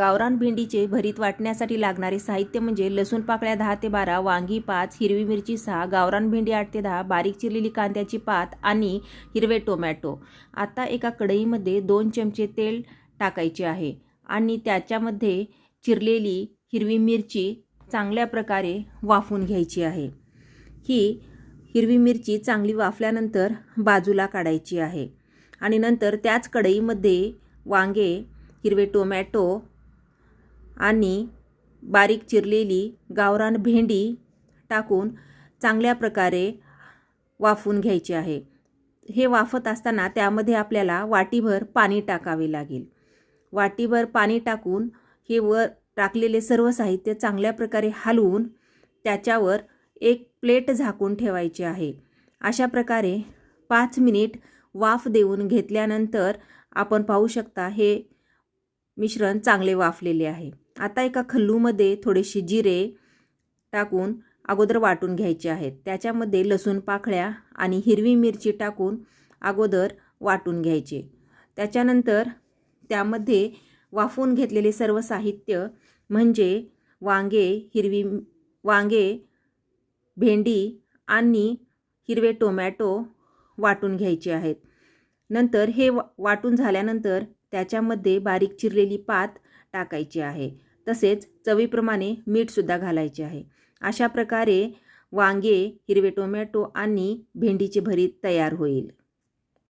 गावरान भेंडीचे भरीत वाटण्यासाठी लागणारे साहित्य म्हणजे लसूण पाकळ्या दहा ते बारा वांगी पाच हिरवी मिरची सहा गावरान भेंडी आठ ते दहा बारीक चिरलेली कांद्याची पात आणि हिरवे टोमॅटो. आता एका कढईमध्ये दोन चमचे तेल टाकायचे आहे आणि त्याच्यामध्ये चिरलेली हिरवी मिरची चांगल्या प्रकारे वाफून घ्यायची आहे. ही हिरवी मिरची चांगली वाफल्यानंतर बाजूला काढायची आहे आणि नंतर त्याच कढईमध्ये वांगे हिरवे टोमॅटो आणि बारीक चिरलेली गावरान भेंडी टाकून चांगल्या प्रकारे वाफून घ्यायचे आहे. हे वाफत असताना त्यामध्ये आपल्याला वाटीभर पाणी टाकावे लागेल. वाटीभर पाणी टाकून हे वर टाकलेले सर्व साहित्य चांगल्या प्रकारे हलवून त्याच्यावर एक प्लेट झाकून ठेवायची आहे. अशा प्रकारे पाच मिनिट वाफ देऊन घेतल्यानंतर आपण पाहू शकता हे मिश्रण चांगले वाफलेले आहे. आता एका खल्लूमध्ये थोडेसे जिरे टाकून अगोदर वाटून घ्यायचे आहेत. त्याच्यामध्ये लसूण पाकळ्या आणि हिरवी मिरची टाकून अगोदर वाटून घ्यायचे. त्याच्यानंतर त्यामध्ये वाफवून घेतलेले सर्व साहित्य म्हणजे वांगे हिरवी वांगे भेंडी आणि हिरवे टोमॅटो वाटून घ्यायचे आहेत. नंतर हे वा वाटून झाल्यानंतर त्याच्यामध्ये बारीक चिरलेली पात टाकायची आहे. तसेच चवीप्रमाणे मीठसुद्धा घालायचे आहे. अशा प्रकारे वांगे हिरवे टोमॅटो आणि भेंडीचे भरीत तयार होईल.